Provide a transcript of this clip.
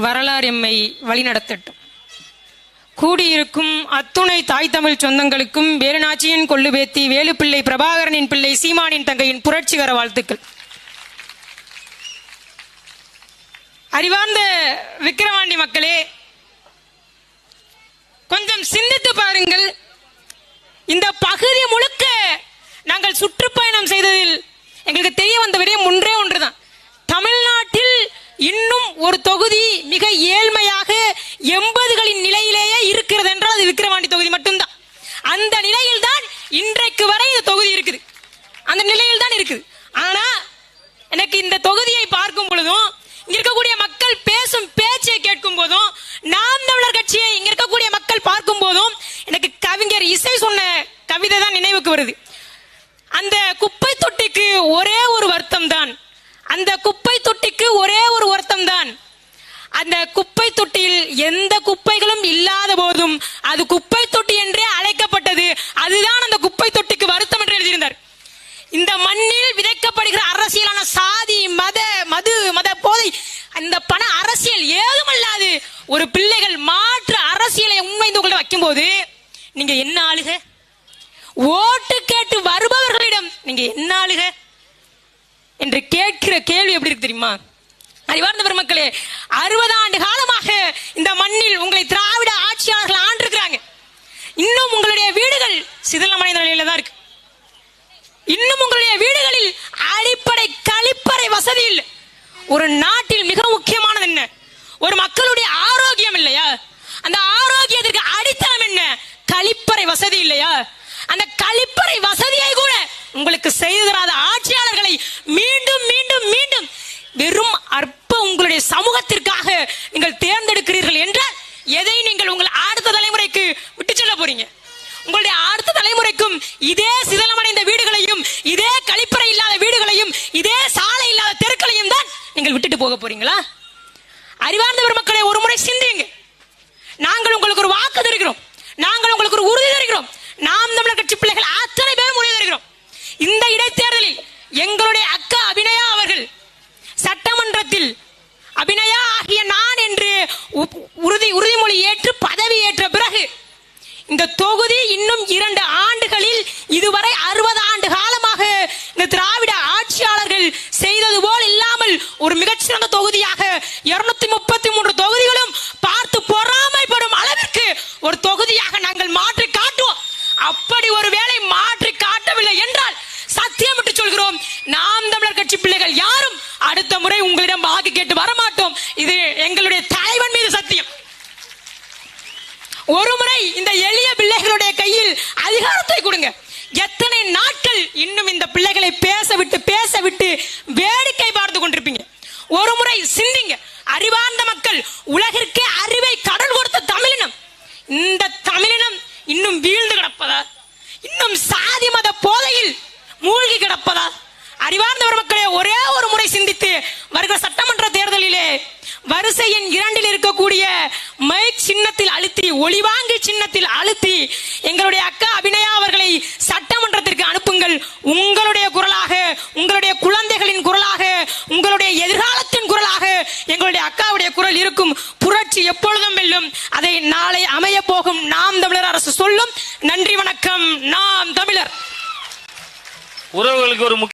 வரலாறு எம்மை வழிநடத்தட்டும். கூடியிருக்கும் அத்துணை தாய் தமிழ் சொந்தங்களுக்கும் வேலுநாச்சியின் கொள்ளுபேத்தி வேலுப்பிள்ளை பிரபாகரனின் பிள்ளை சீமானின் தங்கையின் புரட்சிகர வாழ்த்துக்கள். அறிவார்ந்த விக்கிரவாண்டி மக்களே கொஞ்சம் சிந்தித்து பாருங்கள். இந்த பகுதி முழுக்க நாங்கள் சுற்றுப்பயணம் செய்ததில் எங்களுக்கு தெரிய வந்த விடயம் ஒன்றே ஒன்றுதான். இன்னும் ஒரு தொகுதி மிக ஏழ்மையாக எண்பதுகளின் நிலையிலேயே இருக்கிறது என்றால் அது விக்கிரவாண்டி தொகுதி மட்டும்தான். அந்த நிலையில் தான் இன்றைக்கு வரை இந்த தொகுதி இருக்குது. அந்த நிலையில் தான் இருக்குது. ஆனா எனக்கு இந்த தொகுதியை பார்க்கும் பொழுதும் இங்க இருக்கக்கூடிய மக்கள் பேசும் பேச்சை கேட்கும் போதும் நாம் தமிழர் கட்சியை இங்க இருக்கக்கூடிய மக்கள் பார்க்கும் போதும் எனக்கு கவிஞர் இசை சொன்ன கவிதை தான் நினைவுக்கு வருது. அந்த குப்பை தொட்டிக்கு ஒரே ஒரு வருத்தம் தான் அந்த குப்பை தொட்டிக்கு ஒரே ஒரு வருத்தம் தான் அந்த குப்பை தொட்டியில் எந்த குப்பைகளும் இல்லாத போதும் அது குப்பை தொட்டி என்றே அழைக்கப்பட்டது. அதுதான் அந்த குப்பை தொட்டிக்கு வருத்தம் என்று எழுதியிருந்தார். இந்த மண்ணில் விதைக்கப்படுகிற அரசியலான சாதி மத மது மத போதை அந்த பண அரசியல் ஏதுமல்லாது ஒரு பிள்ளைகள் மாற்று அரசியலை உண்மைந்து உங்களை வைக்கும்போது நீங்க என்ன ஆளுக? ஓட்டு கேட்டு வருபவர்களிடம் நீங்க என்ன ஆளுக? என்று கேட்கிற கேள்வி எப்படி இருக்கு தெரியுமா? அறிவார்ந்த பெருமக்களே அறுபது ஆண்டு காலமாக இந்த மண்ணில் உங்களை திராவிட ஆட்சியாளர்கள் இன்னும் உங்களுடைய வீடுகள் சிதிலமடைந்த நிலையில தான் இருக்கு. இன்னும் உங்களுடைய வீடுகளில் அடிப்படை கழிப்பறை வசதி இல்லை ஒரு நாட்டில் மிக முக்கியமானது என்ன? ஒரு மக்களுடைய ஆரோக்கியம் இல்லையா? அந்த ஆரோக்கியத்திற்கு அடித்தளம் என்ன? கழிப்பறை வசதி இல்லையா? அந்த கழிப்பறை வசதியை கூட உங்களுக்கு செய்து தராத ஆட்சியாளர்களை மீண்டும் மீண்டும் மீண்டும் வெறும் அற்ப உங்களுடைய சமூகத்திற்காக நீங்கள் தேர்ந்தெடுக்கிறீர்கள் என்றால் எதை நீங்கள் உங்கள் அடுத்த தலைமுறைக்கு விட்டு செல்ல போறீங்க. உங்களுடைய அடுத்த தலைமுறைக்கும் இதே சிதலமடைந்த வீடுகளையும் இதே கழிப்பறை இல்லாத வீடுகளையும் இதே சாலை இல்லாத தெருக்களையும் தான் நீங்கள் விட்டுட்டு போக போறீங்களா? அறிவார்ந்த பெருமக்களை ஒரு முறை சிந்தியுங்க. நாங்கள் உங்களுக்கு ஒரு வாக்கு தருகிறோம். நாங்கள் உங்களுக்கு ஒரு உறுதி தருகிறோம். நாம் தமிழர் கட்சி பிள்ளைகள் அத்தனை பேரும் உறுதி தருகிறோம். இந்த இடைத்தேர்தலில் எங்களுடைய அக்கா அபிநயா அவர்கள் சட்டமன்றத்தில் அபிநயா ஆகிய நான் என்று இன்னும் இரண்டு ஆண்டுகளில் இதுவரை அறுபது ஆண்டு காலமாக இந்த திராவிட ஆட்சியாளர்கள் செய்தது போல் இல்லாமல் ஒரு மிகச்சிறந்த தொகுதியாக இருநூத்தி முப்பத்தி மூன்று தொகுதிகளும் பார்த்து பொறாமைப்படும் அளவிற்கு ஒரு தொகுதியாக நாங்கள் மாற்றி காட்டுவோம். அப்படி ஒரு வேளை மாற்றி காட்டவில்லை என்றால் சத்தியமிட்டு சொல்கிறோம். நாம் தமிழர் கட்சி பிள்ளைகள் யாரும் அடுத்த முறை உங்களிடம் வாக்கு கேட்டு வரமாட்டோம் இது எங்களுடைய தலைவன் மீது சத்தியம் ஒருமுறை இந்த எளிய பிள்ளைகளுடைய கையில் அதிகாரத்தை கொடுங்க. எத்தனை நாட்கள் இன்னும் இந்த பிள்ளைகளை பேச விட்டு பேச விட்டு வேடிக்கை பார்த்து கொண்டிருப்பீங்க. ஒரு முறை சிந்திங்க. அறிவார்ந்த மக்கள் உலகிற்கே அறிவை கடல் கொடுத்த தமிழினம். இந்த தமிழினம் இன்னும் வீழ்ந்து கிடப்பதா? இன்னும் சாதி மத போதையில் மூழ்கி கிடப்பதா? அறிவார்ந்த மக்களே ஒரே ஒரு முறை சிந்தித்து வருகிற சட்டமன்ற தேர்தலிலே வரிசை எண் இரண்டில் இருக்கக்கூடிய மைக் சின்னத்தில் அழுத்தி ஒளிவாங்கி சின்னத்தில் அழுத்தி எங்களுடைய அக்கா அபிநயா அவர்களை சட்டமன்றத்திற்கு அனுப்புங்கள். உங்களுடைய குரலாக உங்களுடைய குழந்தைகளின் குரலாக உங்களுடைய எதிர்காலத்தின் குரலாக எங்களுடைய அக்காவுடைய குரல் இருக்கும். புரட்சி எப்பொழுதும் வெல்லும். அதை நாளை அமைய போகும். நாம் தமிழர் அரசு சொல்லும். நன்றி வணக்கம். நாம் தமிழர். உறவுகளுக்கு ஒரு முக்கிய